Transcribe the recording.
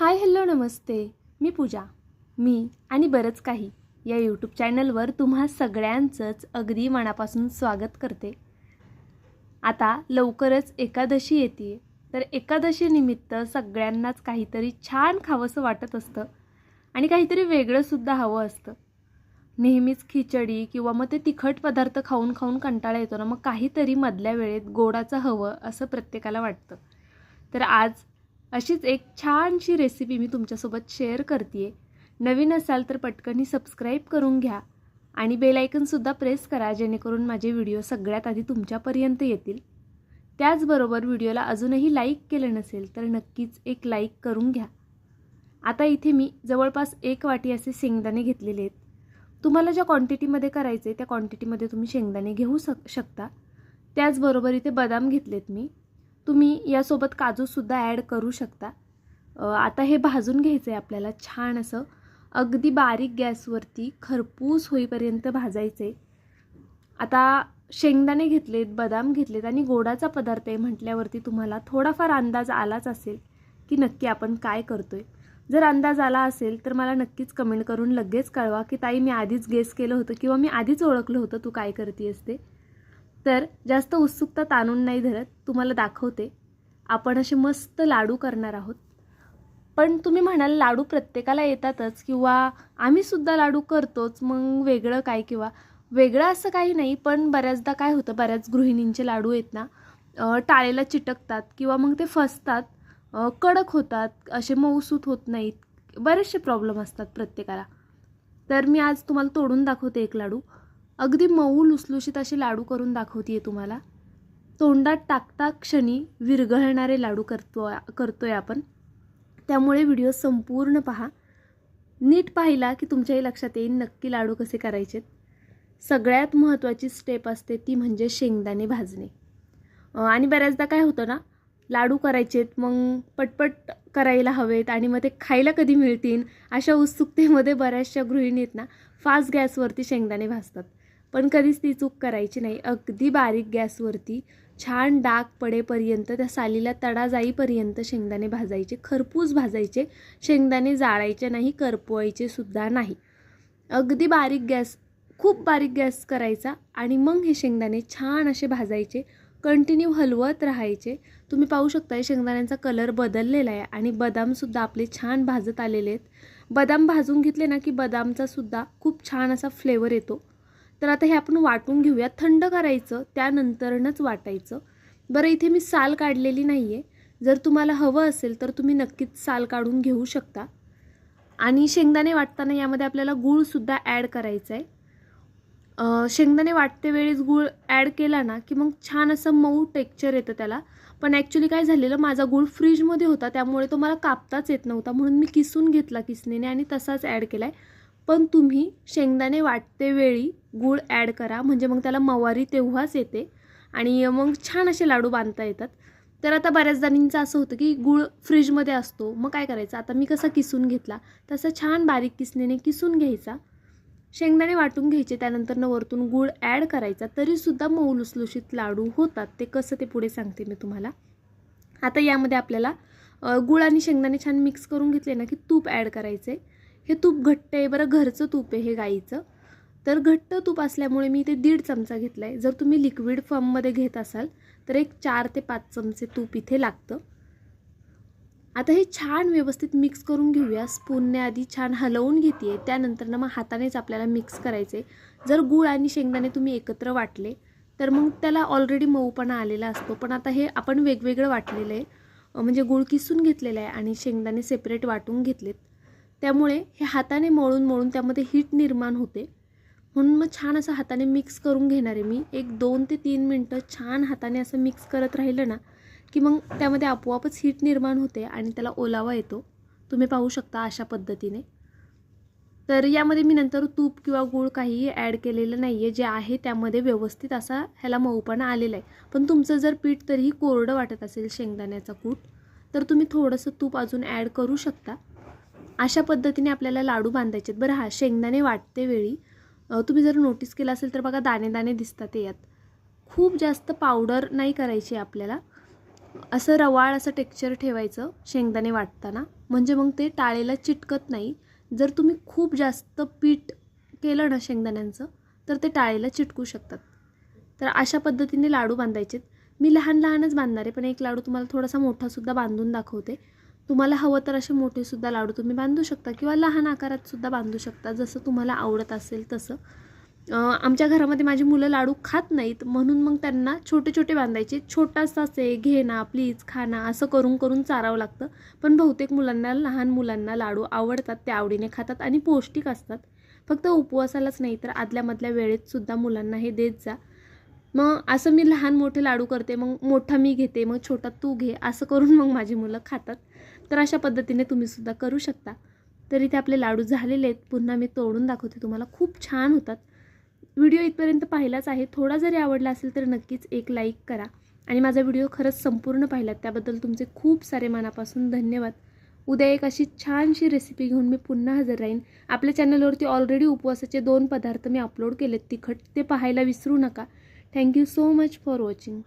Hi hello नमस्ते. मी पूजा. मी आणि बरंच काही या यूट्यूब चॅनलवर तुम्हा सगळ्यांचंच अगदी मनापासून स्वागत करते. आता लवकरच एकादशी येते तर एकादशीनिमित्त सगळ्यांनाच काहीतरी छान खावंसं वाटत असतं आणि काहीतरी वेगळंसुद्धा हवं असतं. नेहमीच खिचडी किंवा मग ते तिखट पदार्थ खाऊन खाऊन कंटाळा येतो ना मग काहीतरी मधल्या वेळेत गोडाचं हवं असं प्रत्येकाला वाटतं. तर आज अशीच एक छानशी रेसिपी मी तुमच्यासोबत शेअर करते नवीन असाल तर पटकनी सबस्क्राईब करून घ्या आणि बेलायकनसुद्धा प्रेस करा जेणेकरून माझे व्हिडिओ सगळ्यात आधी तुमच्यापर्यंत येतील. त्याचबरोबर व्हिडिओला अजूनही लाईक केलं नसेल तर नक्कीच एक लाईक करून घ्या. आता इथे मी जवळपास एक वाटी असे शेंगदाणे घेतलेले आहेत. तुम्हाला ज्या क्वांटिटीमध्ये करायचे त्या क्वांटिटीमध्ये तुम्ही शेंगदाणे घेऊ शक शकता. त्याचबरोबर इथे बदाम घेतलेत मी. तुम्ही यासोबत काजूसुद्धा ॲड करू शकता. आता हे भाजून घ्यायचं आहे आपल्याला छान असं. अगदी बारीक गॅसवरती खरपूस होईपर्यंत भाजायचे आता शेंगदाणे घेतलेत बदाम घेतलेत आणि गोडाचा पदार्थ आहे म्हटल्यावरती तुम्हाला थोडाफार अंदाज आलाच असेल की नक्की आपण काय करतो आहे जर अंदाज आला असेल तर मला नक्कीच कमेंट करून लगेच कळवा की ताई मी आधीच गेस केलं होतं किंवा मी आधीच ओळखलं होतं तू काय करते असते तर जास्त उत्सुकता ताणून नाही धरत तुम्हाला दाखवते. आपण असे मस्त लाडू करणार आहोत. पण तुम्ही म्हणाल लाडू प्रत्येकाला येतातच किंवा आम्हीसुद्धा लाडू करतोच मग वेगळं काय किंवा? वेगळं असं काही नाही पण बऱ्याचदा काय होतं बऱ्याच गृहिणींचे लाडू आहेत ना टाळेला चिटकतात किंवा मग ते फसतात कडक होतात असे मऊसूत होत नाहीत. बरेचसे प्रॉब्लेम असतात प्रत्येकाला. तर मी आज तुम्हाला तोडून दाखवते एक लाडू. अगदी मऊ लुसलुशीत असे लाडू करून दाखवते तुम्हाला. तोंडात टाकता क्षणी विरघळणारे लाडू करतो करतो आहे आपण. त्यामुळे व्हिडिओ संपूर्ण पहा. नीट पाहिला की तुमच्याही लक्षात येईल नक्की लाडू कसे करायचेत सगळ्यात महत्त्वाची स्टेप असते ती म्हणजे शेंगदाणे भाजणे. आणि बऱ्याचदा काय होतं ना लाडू करायचेत मग पटपट करायला हवेत आणि मग ते खायला कधी मिळतील अशा उत्सुकतेमध्ये बऱ्याचशा गृहिणी आहेत ना फास्ट गॅसवरती शेंगदाणे भाजतात. पण कधीच ती चूक करायची नाही. अगदी बारीक गॅसवरती छान डाग पडेपर्यंत त्या सालीला तडा जाईपर्यंत शेंगदाणे भाजायचे. खरपूस भाजायचे. शेंगदाणे जाळायचे नाही करपवायचे सुद्धा नाही. अगदी बारीक गॅस खूप बारीक गॅस करायचा आणि मग हे शेंगदाणे छान असे भाजायचे. कंटिन्यू हलवत राहायचे. तुम्ही पाहू शकता हे शेंगदाण्यांचा कलर बदललेला आहे आणि बदामसुद्धा आपले छान भाजत आलेले आहेत. बदाम भाजून घेतले ना की बदामचासुद्धा खूप छान असा फ्लेवर येतो. तर आता हे आपण वाटून घेऊया थंड करायचं त्यानंतरनंच वाटायचं. बरं इथे मी साल काढलेली नाही आहे जर तुम्हाला हवं असेल तर तुम्ही नक्कीच साल काढून घेऊ शकता. आणि शेंगदाणे वाटताना यामध्ये आपल्याला गूळसुद्धा ॲड करायचं आहे शेंगदाणे वाटते वेळेस गूळ ॲड केला ना की मग छान असं मऊ टेक्चर येतं त्याला. पण ॲक्च्युली काय झालेलं माझा गूळ फ्रीजमध्ये होता त्यामुळे तो मला कापताच येत नव्हता. म्हणून मी किसून घेतला किसणीने आणि तसाच ॲड केला आहे पण तुम्ही शेंगदाणे वाटते वेळी गूळ ॲड करा. म्हणजे मग त्याला मवारी तेव्हाच येते. आणि मग छान असे लाडू बांधता येतात. तर आता बऱ्याच जणींचं असं होतं की गूळ फ्रीजमध्ये असतो. मग काय करायचं? आता मी कसा किसून घेतला? तसं छान बारीक किसणीने किसून घ्यायचा. शेंगदाणे वाटून घ्यायचे. त्यानंतर न वरतून गूळ ॲड करायचा. तरीसुद्धा मऊ लुसलुशीत लाडू होतात. ते कसं ते पुढे सांगते मी तुम्हाला. आता यामध्ये आपल्याला गूळ आणि शेंगदाणे छान मिक्स करून घेतले ना की तूप ॲड करायचे. हे तूप घट्ट आहे बरं घरचं तूप आहे हे गाईचं. तर घट्ट तूप असल्यामुळे मी इथे दीड चमचा घेतला आहे जर तुम्ही लिक्विड फॉर्ममध्ये घेत असाल तर एक चार ते पाच चमचे तूप इथे लागतं. आता हे छान व्यवस्थित मिक्स करून घेऊया. स्पूनने आधी छान हलवून घेते त्यानंतर ना मग हातानेच आपल्याला मिक्स करायचे जर गूळ आणि शेंगदाणे तुम्ही एकत्र वाटले तर मग त्याला ऑलरेडी मऊपणा आलेला असतो. पण आता हे आपण वेगवेगळं वाटलेलं आहे. म्हणजे गूळ किसून घेतलेलं आहे आणि शेंगदाणे सेपरेट वाटून घेतलेत. त्यामुळे हे हाताने मळून मळून त्यामध्ये हीट निर्माण होते. म्हणून मग छान असं हाताने मिक्स करून घेणार आहे मी. एक दोन ते तीन मिनटं छान हाताने असं मिक्स करत राहिलं ना की मग त्यामध्ये आपोआपच हीट निर्माण होते आणि त्याला ओलावा येतो. तुम्ही पाहू शकता अशा पद्धतीने. तर यामध्ये मी नंतर तूप किंवा गूळ काहीही ॲड केलेलं नाही आहे जे आहे त्यामध्ये व्यवस्थित असा ह्याला मऊपणा आलेला आहे. पण तुमचं जर पीठ तरीही कोरडं वाटत असेल शेंगदाण्याचा कूट तर तुम्ही थोडंसं तूप अजून ॲड करू शकता. अशा पद्धतीने आपल्याला लाडू बांधायचे आहेत बरं हा शेंगदाणे वाटते वेळी. तुम्ही जर नोटीस केलं असेल तर बघा दाणे दाणे दिसतात यात. खूप जास्त पावडर नाही करायची आपल्याला. असं रवाळ असं टेक्स्चर ठेवायचं शेंगदाणे वाटताना. म्हणजे मग ते टाळेला चिटकत नाही. जर तुम्ही खूप जास्त पीठ केलं ना शेंगदाण्यांचं तर ते टाळेला चिटकू शकतात. तर अशा पद्धतीने लाडू बांधायचे मी लहान लहानच बांधणार आहे पण एक लाडू तुम्हाला थोडासा मोठासुद्धा बांधून दाखवते. तुम्हाला हवं तर असे मोठेसुद्धा लाडू तुम्ही बांधू शकता किंवा लहान आकारात सुद्धा बांधू शकता जसं तुम्हाला आवडत असेल तसं. आमच्या घरामध्ये माझी मुलं लाडू खात नाहीत म्हणून मग त्यांना छोटे छोटे बांधायचे. छोटासाच आहे घे ना प्लीज खा ना असं करून करून चारावं लागतं. पण बहुतेक मुलांना लहान मुलांना लाडू आवडतात ते आवडीने खातात आणि पौष्टिक असतात. फक्त उपवासालाच नाही तर आदल्यामधल्या वेळेतसुद्धा मुलांना हे देत जा. मग असं मी लहान मोठे लाडू करते मग मोठा मी घेते मग छोटा तू घे असं करून मग माझी मुलं खातात. तर अशा पद्धतीने तुम्हीसुद्धा करू शकता. तर इथे आपले लाडू झालेले आहेत. पुन्हा मी तोडून दाखवते. तुम्हाला खूप छान होतात. व्हिडिओ इथपर्यंत पाहिलाच आहे. थोडा जरी आवडला असेल तर नक्कीच एक लाईक करा. आणि माझा व्हिडिओ खरंच संपूर्ण पाहिलात. त्याबद्दल तुमचे खूप सारे मनापासून धन्यवाद. उद्या एक अशी छानशी रेसिपी घेऊन मी पुन्हा हजर राहीन. आपल्या चॅनलवरती ऑलरेडी उपवासाचे दोन पदार्थ मी अपलोड केलेत. तिखट ते पाहायला विसरू नका. Thank you so much for watching